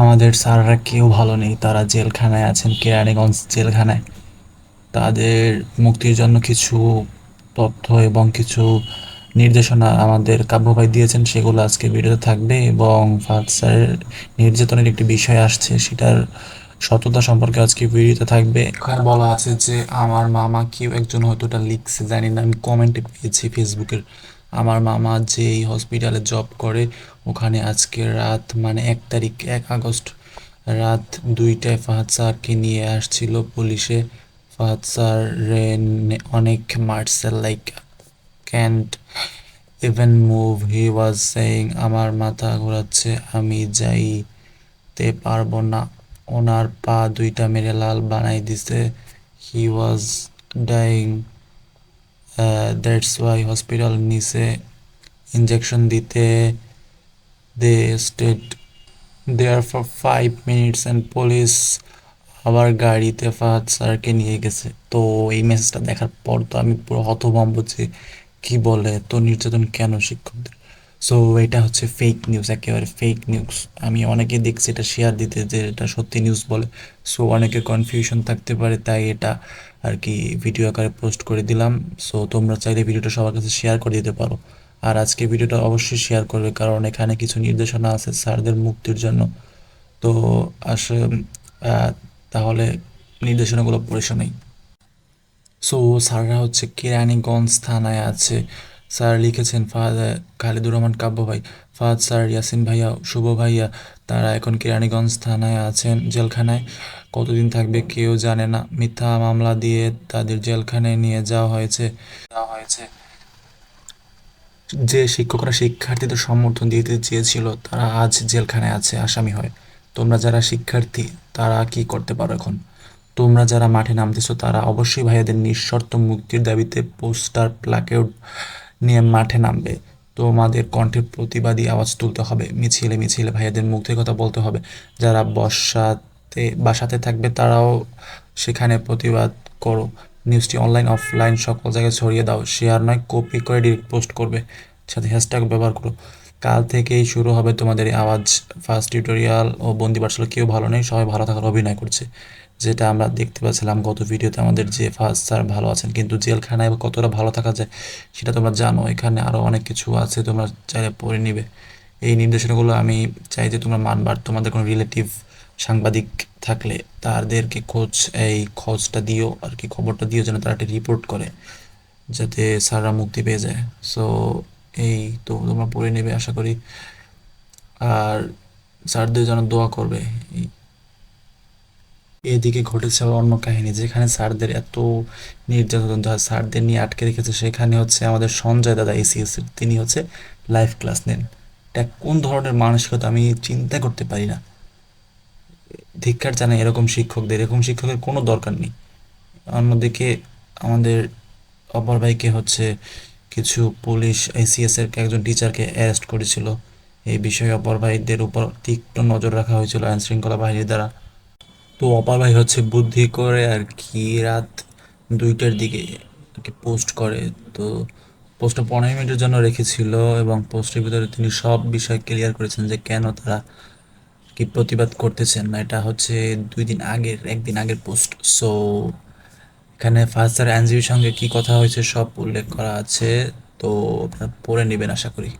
আমাদের স্যাররা কেউ ভালো নেই। তারা জেলখানায় আছেন, কেরানীগঞ্জ জেলখানায়। তাদের মুক্তির জন্য কিছু তথ্য এবং কিছু নির্দেশনা আমাদের কাব্য ভাই দিয়েছেন, সেগুলো আজকে ভিডিওতে থাকবে এবং ফাহাদ স্যারের নির্যাতনের একটি বিষয় আসছে, সেটার সততা সম্পর্কে আজকে ভিডিওতে থাকবে। এখানে বলা আছে যে, আমার মামা কেউ একজন হয়তো ওটা লিখছে, জানি না, আমি কমেন্টে পেয়েছি ফেসবুকের আমার মামা যেই হসপিটালে জব করে, ওখানে আজকে রাত মানে এক তারিখ, এক আগস্ট রাত দুইটায় ফাহাদ স্যারকে নিয়ে আসছিল পুলিশে। ফাহাদ স্যার অনেক Marcel like can't even move he was saying আমার মাথা ঘোরাচ্ছে, আমি যাইতে পারব না। ওনার পা দুইটা মেরে লাল বানাই দিছে। He was dying that's why hospital নিচে ইঞ্জেকশন দিতে they stayed there for five minutes and police আবার গাড়িতে ফাহাদ স্যারকে নিয়ে গেছে। তো এই মেসেজটা দেখার পর তো আমি পুরো হতভম্ব যে কী বলে? তো নির্যাতন কেন শিক্ষকদের? সো এটা হচ্ছে ফেক নিউজ একেবারে ফেক নিউজ আমি অনেকে দেখছি এটা শেয়ার দিতে যে এটা সত্যি নিউজ বলে। সো অনেকে কনফিউশন থাকতে পারে তাই এটা আর কি ভিডিও আকারে পোস্ট করে দিলাম। সো তোমরা চাইলে ভিডিওটা সবার কাছে শেয়ার করে দিতে পারো। আর আজকে ভিডিওটা অবশ্যই শেয়ার করবে কারণ এখানে কিছু নির্দেশনা আছে স্যারদের মুক্তির জন্য। তো আসলে আহ, তাহলে নির্দেশনাগুলো পড়ে শোনাই। সো স্যাররা হচ্ছে কেরানীগঞ্জ থানায় আছে। স্যার লিখেছেন, ফাহাদ, খালিদুর রহমান কাব্য ভাই, ফাহাদ স্যার, ইয়াসিন ভাইয়া, শুভ ভাইয়া, তারা এখন কেরানীগঞ্জ থানায় আছেন জেলখানায়। কতদিন থাকবে কেউ জানে না। মিথ্যা মামলা দিয়ে তাদের জেলখানায় নিয়ে যাওয়া হয়েছে। যাওয়া হয়েছে। যে শিক্ষকরা শিক্ষার্থীদের সমর্থন দিতে চেয়েছিল, তারা আজ জেলখানায় আছে, আসামি হয়। তোমরা যারা শিক্ষার্থী, তারা কি করতে পারো এখন? তোমরা যারা মাঠে নামতেছো, তারা অবশ্যই ভাইয়াদের নিঃশর্ত মুক্তির দাবিতে পোস্টার, প্লাকেট নিয়ে মাঠে নামবে। তোমাদের কণ্ঠে প্রতিবাদী আওয়াজ তুলতে হবে। মিছিলে মিছিলে ভাইয়াদের মুক্তির কথা বলতে হবে। যারা বর্ষাতে বাসাতে থাকবে তারাও সেখানে প্রতিবাদ করো। নিউজটি অনলাইন, অফলাইন সকল জায়গায় ছড়িয়ে দাও। শেয়ার নয়, কপি করে ডিরেক্ট পোস্ট করবে। সাথে হ্যাশট্যাগ ব্যবহার করো। কাল থেকেই শুরু হবে তোমাদের আওয়াজ। ফার্স্ট টিউটোরিয়াল ও বন্দি পাঠশালা কেউ ভালো নেই, সবাই ভালো থাকার অভিনয় করছে। যেটা আমরা দেখতে পাচ্ছিলাম গত ভিডিওতে আমাদের যে ফার্স্ট স্যার ভালো আছেন, কিন্তু জেলখানায় কতটা ভালো থাকা যায় সেটা তোমরা জানো, এখানে আরও অনেক কিছু আছে তোমরা চাইলে পড়ে নিবে। এই নির্দেশনাগুলো আমি চাই যে তোমরা মানবার, তোমাদের কোনো রিলেটিভ সাংবাদিক থাকলে তাদেরকে খোঁজ, এই খোঁজটা দিও আর কি, খবরটা দিও যেন তারা রিপোর্ট করে, যাতে স্যাররা মুক্তি পেয়ে যায়। সো এই তো তোমরা পড়ে নেবে আশা করি। আর স্যারদের যেন দোয়া করবে এদিকে ঘটেছে অন্য কাহিনী যেখানে স্যারদের এত নির্যাতন হয়, স্যারদের নিয়ে আটকে রেখেছে সেখানে হচ্ছে আমাদের সঞ্জয় দাদা এসিএস তিনি হচ্ছে লাইভ ক্লাস নেন। এটা কোন ধরনের মানসিকতা আমি চিন্তা করতে পারি না। ধিক্কার জানাই এরকম শিক্ষকদের এরকম শিক্ষকের কোনো দরকার নেই। অন্যদিকে আমাদের অপর ভাইকে হচ্ছে কিছু পুলিশ আইসিএস এর একজন টিচারকে অ্যারেস্ট করেছিল। এই বিষয়ে অপর ভাইদের উপর তীক্ষ্ণ নজর রাখা হয়েছিল আইন শৃঙ্খলা বাহিনীর দ্বারা। তো অপার ভাই হচ্ছে বুদ্ধি করে আর কি রাত দুইটার দিকে পোস্ট করে। তো পোস্টটা পনেরো মিনিটের জন্য রেখেছিল এবং পোস্টের ভিতরে তিনি সব বিষয় ক্লিয়ার করেছেন যে কেন তারা কি প্রতিবাদ করতেছেন না। এটা হচ্ছে দুই দিন আগের, একদিন আগের পোস্ট সো এখানে ফার্স্টার আইনজীবীর সঙ্গে কি কথা হয়েছে সব উল্লেখ করা আছে। তো আপনারা পড়ে নেবেন আশা করি।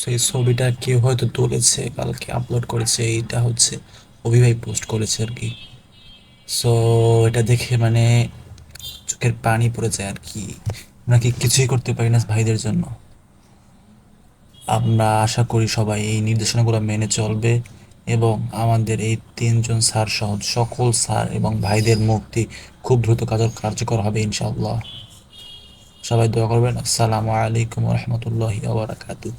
সেই ছবিটা কেউ হয়তো তুলেছে, কালকে আপলোড করেছে, এইটা হচ্ছে অভিভাই পোস্ট করেছে আর কি। সো এটা দেখে মানে চোখের পানি পড়ে যায় আর কি। আমরা কি কিছুই করতে পারি না ভাইদের জন্য। আমরা আশা করি সবাই এই নির্দেশনাগুলো মেনে চলবে এবং আমাদের এই তিনজন স্যার সহ সকল স্যার এবং ভাইদের মুক্তি খুব দ্রুত কাজ কার্যকর হবে ইনশাআল্লাহ। সবাই দোয়া করবেন। আসসালামু আলাইকুম রহমতুল্লাহি আবরাকাতুহ